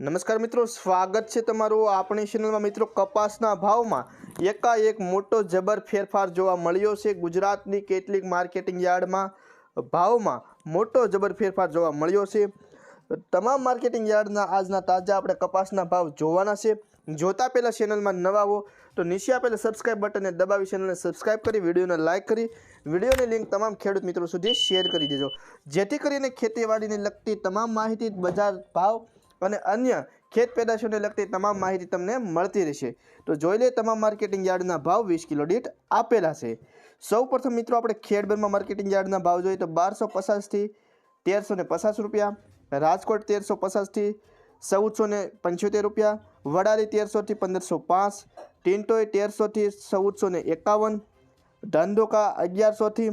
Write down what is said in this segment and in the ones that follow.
નમસ્કાર મિત્રો, સ્વાગત છે તમારું આપણી ચેનલમાં મિત્રો, કપાસના ભાવમાં એકાએક મોટો જબર ફેરફાર જોવા મળ્યો છે. ગુજરાતની કેટલીક માર્કેટિંગ યાર્ડમાં ભાવમાં મોટો જબર ફેરફાર જોવા મળ્યો છે. તમામ માર્કેટિંગ યાર્ડના આજના તાજા આપણે કપાસના ભાવ જોવાના છે. જોતા પહેલાં ચેનલમાં નવા હો તો નીચે આપેલા સબસ્ક્રાઇબ બટનને દબાવી ચેનલને સબસ્ક્રાઇબ કરી, વિડીયોને લાઇક કરી, વિડીયોની લિંક તમામ ખેડૂત મિત્રો સુધી શેર કરી દેજો. જેથી કરીને ખેતીવાડીને લગતી તમામ માહિતી, બજાર ભાવ અને અન્ય ખેત પેદાશોને લગતી તમામ માહિતી તમને મળતી રહેશે. તો જોઈ લે, તમામ માર્કેટિંગ યાર્ડના ભાવ વીસ કિલો દીઠ આપેલા છે. સૌ પ્રથમ મિત્રો, આપણે ખેડબરમાં માર્કેટિંગ યાર્ડના ભાવ જોઈએ તો બારસો પચાસથી તેરસો ને પચાસ રૂપિયા, રાજકોટ તેરસો પચાસથી ચૌદસો ને પંચોતેર રૂપિયા, વડાલી તેરસોથી પંદરસો પાંચ ટિન્ટોય તેરસોથી ચૌદસો ને એકાવન, ધંધોકા અગિયારસોથી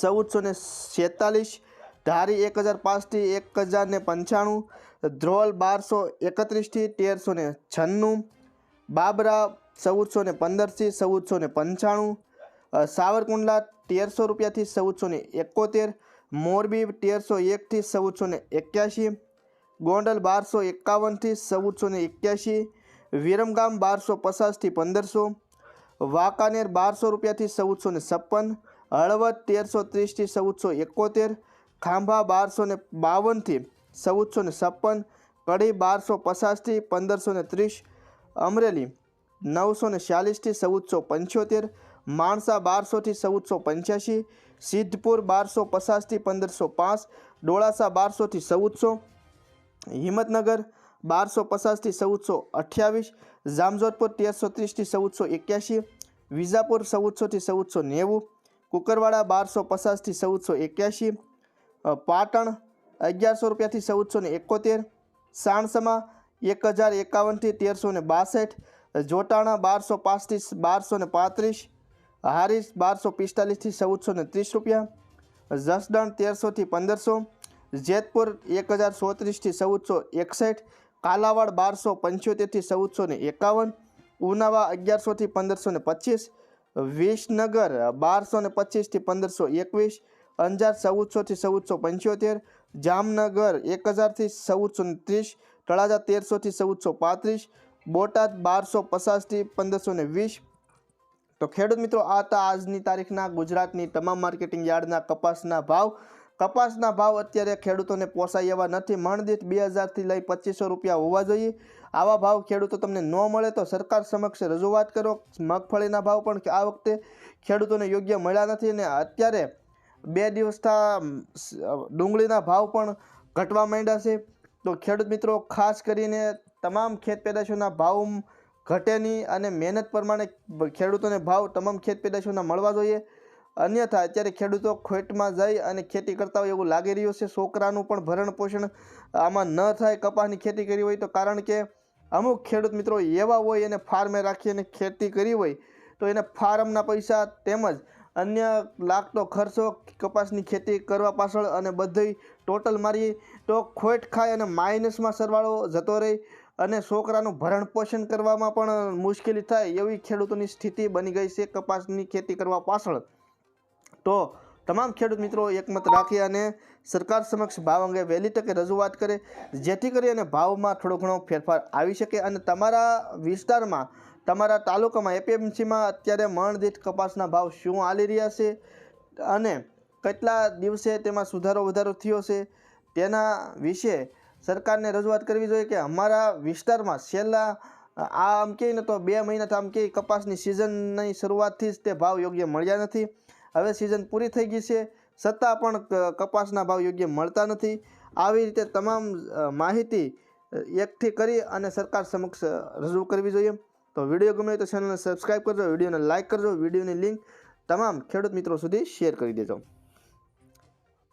ચૌદસો ને છેતાલીસ ધારી એક હજાર પાંચથી એક હજાર ને પંચાણું, ધ્રોલ બારસો એકત્રીસથી તેરસો ને છન્નું, બાબરા ચૌદસો ને પંદરથી ચૌદસો ને પંચાણું સાવરકુંડલા તેરસો રૂપિયાથી ચૌદસો ને એકોતેર, મોરબી તેરસો એકથી ચૌદસો ને એક્યાસી ગોંડલ બારસો એકાવનથી ચૌદસો ને એક્યાસી વિરમગામ બારસો પચાસથી પંદરસો, વાંકાનેર બારસો રૂપિયાથી ચૌદસો ને છપ્પન, હળવદ તેરસો ત્રીસથી ચૌદસો એકોતેર ખાંભા બારસો ને બાવનથી ચૌદસો ને છપ્પન, કડી બારસો પચાસથી પંદરસો ને ત્રીસ, અમરેલી નવસો ને ચાલીસથી ચૌદસો પંચોતેર, માણસા બારસોથી ચૌદસો પંચ્યાસી, સિદ્ધપુર બારસો પચાસથી પંદરસો પાંચ, ડોળાસા બારસોથી ચૌદસો, હિંમતનગર બારસો પચાસથી ચૌદસો અઠ્યાવીસ, જામજોધપુર તેરસો ત્રીસથી ચૌદસો એક્યાસી, વિજાપુર ચૌદસોથી ચૌદસો નેવું, કુકરવાડા બારસો પચાસથી ચૌદસો એક્યાસી પાટણ અગિયારસો રૂપિયાથી ચૌદસો ને એકોતેર, સાણસમાં એક હજાર એકાવનથી તેરસો ને બાસઠ, જોટાણા બારસો પાંચથી બારસો ને પાંત્રીસ, હારીસ બારસો પિસ્તાલીસથી ચૌદસો ને ત્રીસ રૂપિયા, જસદણ તેરસોથી પંદરસો, જેતપુર એક હજાર ચોત્રીસથી ચૌદસો એકસઠ, કાલાવાડ બારસો પંચોતેરથી ચૌદસો ને એકાવન, ઉનાવા અગિયારસોથી પંદરસો ને પચીસ, વિસનગર બારસો ને પચીસથી પંદરસો એકવીસ અંજાર ચૌદસોથી ચૌદસો પંચોતેર, જામનગર એક હજારથી ચૌદસો ત્રીસ, તળાજા તેરસોથી ચૌદસો પાંત્રીસ, બોટાદ બારસો પચાસથી પંદરસો ને વીસ. તો ખેડૂત મિત્રો, આ હતા આજની તારીખના ગુજરાતની તમામ માર્કેટિંગ યાર્ડના કપાસના ભાવ. કપાસના ભાવ અત્યારે ખેડૂતોને પોસાય એવા નથી. મણદીઠ બે હજારથી લઈ પચીસો રૂપિયા હોવા જોઈએ. આવા ભાવ ખેડૂતો તમને ન મળે તો સરકાર સમક્ષ રજૂઆત કરો. મગફળીના ભાવ પણ આ વખતે ખેડૂતોને યોગ્ય મળ્યા નથી અને અત્યારે બે દિવસથી ડુંગળીના ભાવ પણ ઘટવા માંડ્યા છે. તો ખેડૂત મિત્રો, ખાસ કરીને તમામ ખેત પેદાશોના ભાવ ઘટે નહીં અને મહેનત પ્રમાણે ખેડૂતોને ભાવ તમામ ખેત પેદાશોના મળવા જોઈએ. અન્યથા અત્યારે ખેડૂતો ખોટમાં જાય અને ખેતી કરતા હોય એવું લાગી રહ્યું છે. છોકરાનું પણ ભરણ પોષણ આમાં ન થાય, કપાસની ખેતી કરી હોય તો કારણ કે અમુક ખેડૂત મિત્રો એવા હોય એને ફાર્મે રાખી અને ખેતી કરી હોય તો એને ફાર્મના પૈસા તેમજ અન્ય લાગતો ખર્ચો કપાસની ખેતી કરવા પાછળ અને બધી ટોટલ મારી તો ખોટ ખાય અને માઇનસમાં સરવાળો જતો રહે અને છોકરાનું ભરણ પોષણ કરવામાં પણ મુશ્કેલી થાય એવી ખેડૂતોની સ્થિતિ બની ગઈ છે કપાસની ખેતી કરવા પાછળ. તો તમામ ખેડૂત મિત્રો એકમત રાખી અને સરકાર સમક્ષ ભાવ અંગે વહેલી તકે રજૂઆત કરે, જેથી કરી અને ભાવમાં થોડો ઘણો ફેરફાર આવી શકે અને તમારા વિસ્તારમાં તમારા તાલુકામાં એપીએમસીમાં અત્યારે મણ દીઠ કપાસના ભાવ શું હાલી રહ્યા છે અને કેટલા દિવસે તેમાં સુધારો વધારો થયો છે? તેના વિશે સરકારને રજૂઆત કરવી જોઈએ કે અમારા વિસ્તારમાં છેલ્લા, આ આમ કહે ને તો બે મહિનાથી આમ કહે કપાસની સિઝનની શરૂઆતથી જ તે ભાવ યોગ્ય મળ્યા નથી. હવે સિઝન પૂરી થઈ ગઈ છે, છતાં પણ કપાસના ભાવ યોગ્ય મળતા નથી. આવી રીતે તમામ માહિતી એકઠી કરી અને સરકાર સમક્ષ રજૂ કરવી જોઈએ. તો વીડિયો ગમે તો ચેનલને સબસ્ક્રાઈબ કરજો, વિડીયોને લાઇક કરજો, વિડીયોની લિંક તમામ ખેડૂત મિત્રો સુધી શેર કરી દેજો.